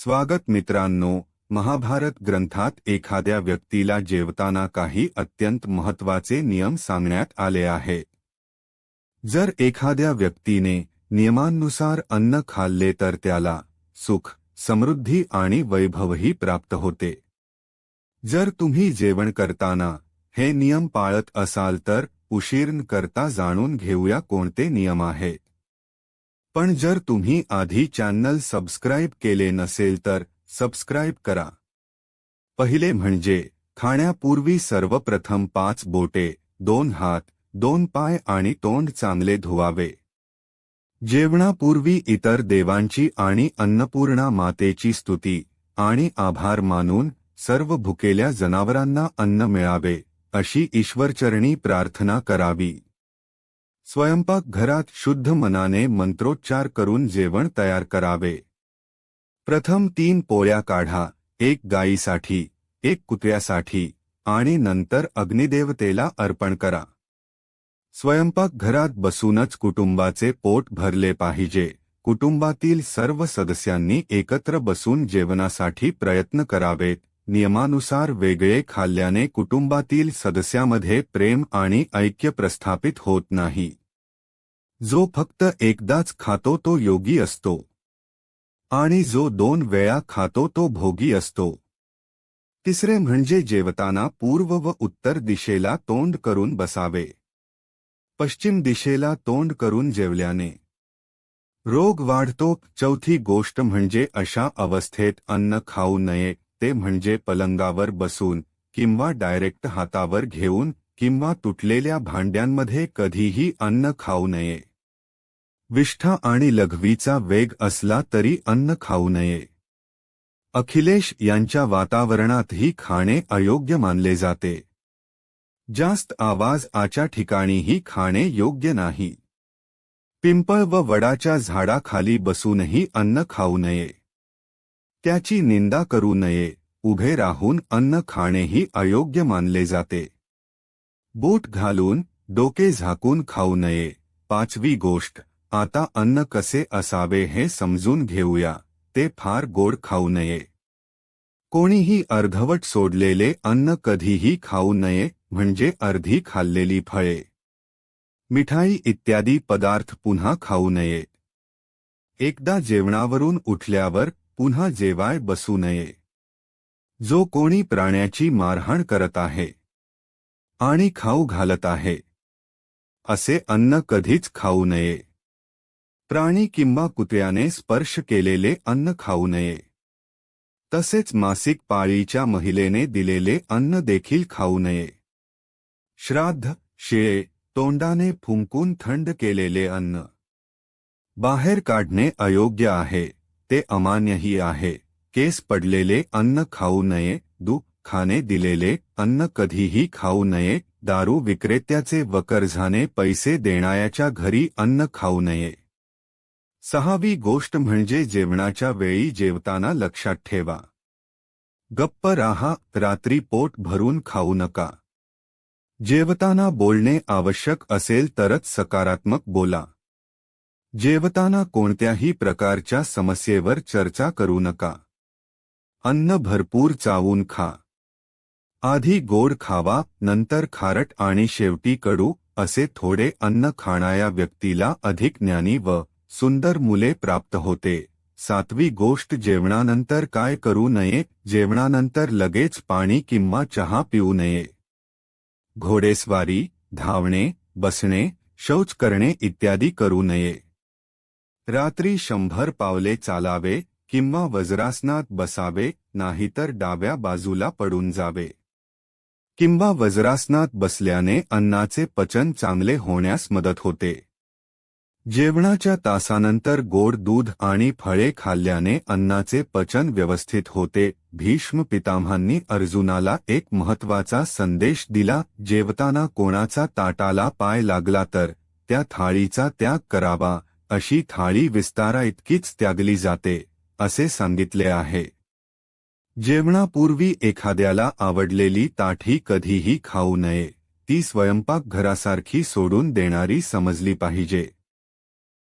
स्वागत मित्रांनो महाभारत ग्रंथात एखाद्या व्यक्तीला जेवताना काही अत्यंत महत्त्वाचे नियम सांगण्यात आले आहे. जर एखाद्या व्यक्तीने नियमांनुसार अन्न खाल्ले तर त्याला सुख समृद्धी आणि वैभवही प्राप्त होते. जर तुम्ही जेवण करताना हे नियम पाळत असाल तर उशीर्ण करता जाणून घेऊया कोणते नियम आहेत पण जर तुम्ही आधी चॅनल सबस्क्राईब केले नसेल तर सबस्क्राईब करा. पहिले म्हणजे खाण्यापूर्वी सर्वप्रथम पाच बोटे दोन हात दोन पाय आणि तोंड चांगले धुवावे. जेवणापूर्वी इतर देवांची आणि अन्नपूर्णा मातेची स्तुती आणि आभार मानून सर्व भुकेल्या जनावरांना अन्न मिळावे अशी ईश्वरचरणी प्रार्थना करावी. स्वयंपाकघरात शुद्ध मनाने मंत्रोच्चार करून जेवण तयार करावे. प्रथम तीन पोळ्या काढा एक गायीसाठी एक कुत्र्यासाठी आणि नंतर अग्निदेवतेला अर्पण करा. स्वयंपाकघरात बसूनच कुटुंबाचे पोट भरले पाहिजे. कुटुंबातील सर्व सदस्यांनी एकत्र बसून जेवणासाठी प्रयत्न करावेत. नियमानुसार वेगळे खाल्ल्याने कुटुंबातील सदस्यामध्ये प्रेम आणि ऐक्य प्रस्थापित होत नाही. जो फक्त एकदाच खातो तो योगी असतो. आणि जो दोन वेळा खातो तो भोगी असतो. तिसरे म्हणजे जेवताना पूर्व व उत्तर दिशेला तोंड करून बसावे. पश्चिम दिशेला तोंड करून जेवल्याने. रोग वाढतो चौथी गोष्ट म्हणजे अशा अवस्थेत अन्न खाऊ नये ते म्हणजे पलंगावर बसून किंवा डायरेक्ट हातावर घेऊन किंवा तुटलेल्या भांड्यांमध्ये कधीही अन्न खाऊ नये. विष्ठा आणि लघवीचा वेग असला तरी अन्न खाऊ नये. अखिलेश यांच्या वातावरणातही खाणे अयोग्य मानले जाते. जास्त आवाज आच्या ठिकाणीही खाणे योग्य नाही. पिंपळ व वडाच्या झाडाखाली बसूनही अन्न खाऊ नये. त्याची निंदा करू नये. उभे राहून अन्न खाणेही अयोग्य मानले जाते. बूट घालून डोके झाकून खाऊ नये. पाचवी गोष्ट. आता अन्न कसे असावे हे समजून घेऊया ते फार गोड खाऊ नये. कोणीही अर्धवट सोडलेले अन्न कधीही खाऊ नये म्हणजे अर्धी खाल्लेली फळे. मिठाई इत्यादी पदार्थ पुन्हा खाऊ नये. एकदा जेवणावरून उठल्यावर पुन्हा जेवाय बसू नये. जो कोणी प्राण्याची मारहाण करत आहे आणि खाऊ घालत आहे असे अन्न कधीच खाऊ नये. प्राणी किंवा कुत्र्याने स्पर्श केलेले अन्न खाऊ नये. तसेच मासिक पाळीच्या महिलेने दिलेले अन्न देखील खाऊ नये. श्राद्ध शिळे तोंडाने फुंकून थंड केलेले अन्न. बाहेर काढणे अयोग्य आहे ते अमान्यही आहे. केस पडलेले अन्न खाऊ नये दु खाने दिलेले अन्न कधीही खाऊ नये दारू विक्रेत्याचे वकरझाने पैसे देणाऱ्याच्या घरी अन्न खाऊ नये. सहावी गोष्ट म्हणजे जेवणाच्या वेळी जेवताना लक्षात ठेवा. गप्प राहा रात्री पोट भरून खाऊ नका. जेवताना बोलणे आवश्यक असेल तरच सकारात्मक बोला. जेवताना कोणत्याही प्रकारच्या समस्येवर चर्चा करू नका. अन्न भरपूर चावून खा. आधी गोड खावा नंतर खारट आणि शेवटी कडू असे थोडे अन्न खाणाऱ्या व्यक्तीला अधिक ज्ञानी व सुंदर मुले प्राप्त होते. सातवी गोष्ट जेवणानंतर काय करू नये? जेवणानंतर लगेच पाणी किंवा चहा पिऊ नये. घोडेस्वारी धावणे, बसणे, शौच करणे इत्यादी करू नये. रात्री शंभर पावले चालावे किंवा वज्रासनात बसावे, नाहीतर डाव्या बाजूला पडून जावे. किंवा वज्रासनात बसल्याने अन्नाचे पचन चांगले होण्यास मदत होते. जेवणाच्या तासानंतर गोड दूध आणि फळे खाल्ल्याने अन्नाचे पचन व्यवस्थित होते. भीष्म पितामहांनी अर्जुनाला एक महत्त्वाचा संदेश दिला. जेवताना कोणाचा ताटाला पाय लागला तर त्या थाळीचा त्याग करावा अशी थाळी विस्तारा इतकीच त्यागली जाते असे सांगितले आहे. जेवणापूर्वी एखाद्याला आवडलेली ताठी कधीही खाऊ नये ती स्वयंपाकघरासारखी सोडून देणारी समजली पाहिजे.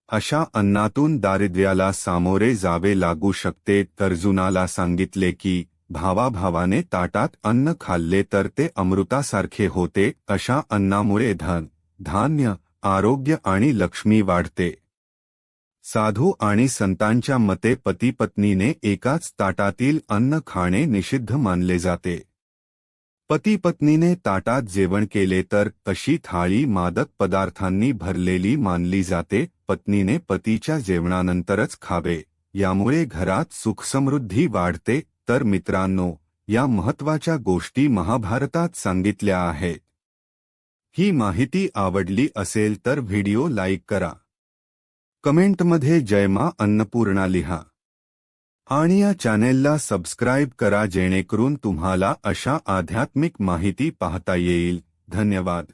अशा अन्नातून दारिद्र्याला सामोरे जावे लागू शकते अर्जुनाला सांगितले की भावाभावाने ताटात अन्न खाल्ले तर ते अमृतासारखे होते अशा अन्नामुळे धन धान्य आरोग्य आणि लक्ष्मी वाढते. साधू आणि संतांच्या मते पतीपत्नीने एकाच ताटातील अन्न खाणे निषिद्ध मानले जाते. पतीपत्नीने ताटात जेवण केले तर अशी थाळी मादक पदार्थांनी भरलेली मानली जाते पत्नीने पतीच्या जेवणानंतरच खावे. यामुळे घरात सुखसमृद्धी वाढते. तर मित्रांनो या महत्त्वाच्या गोष्टी महाभारतात सांगितल्या आहेत. ही माहिती आवडली असेल तर व्हिडिओ लाईक करा. कमेंटमध्ये जयमा अन्नपूर्णा लिहा. आणि या चॅनेलला सबस्क्राईब करा जेणेकरून तुम्हाला अशा आध्यात्मिक माहिती पाहता येईल. धन्यवाद.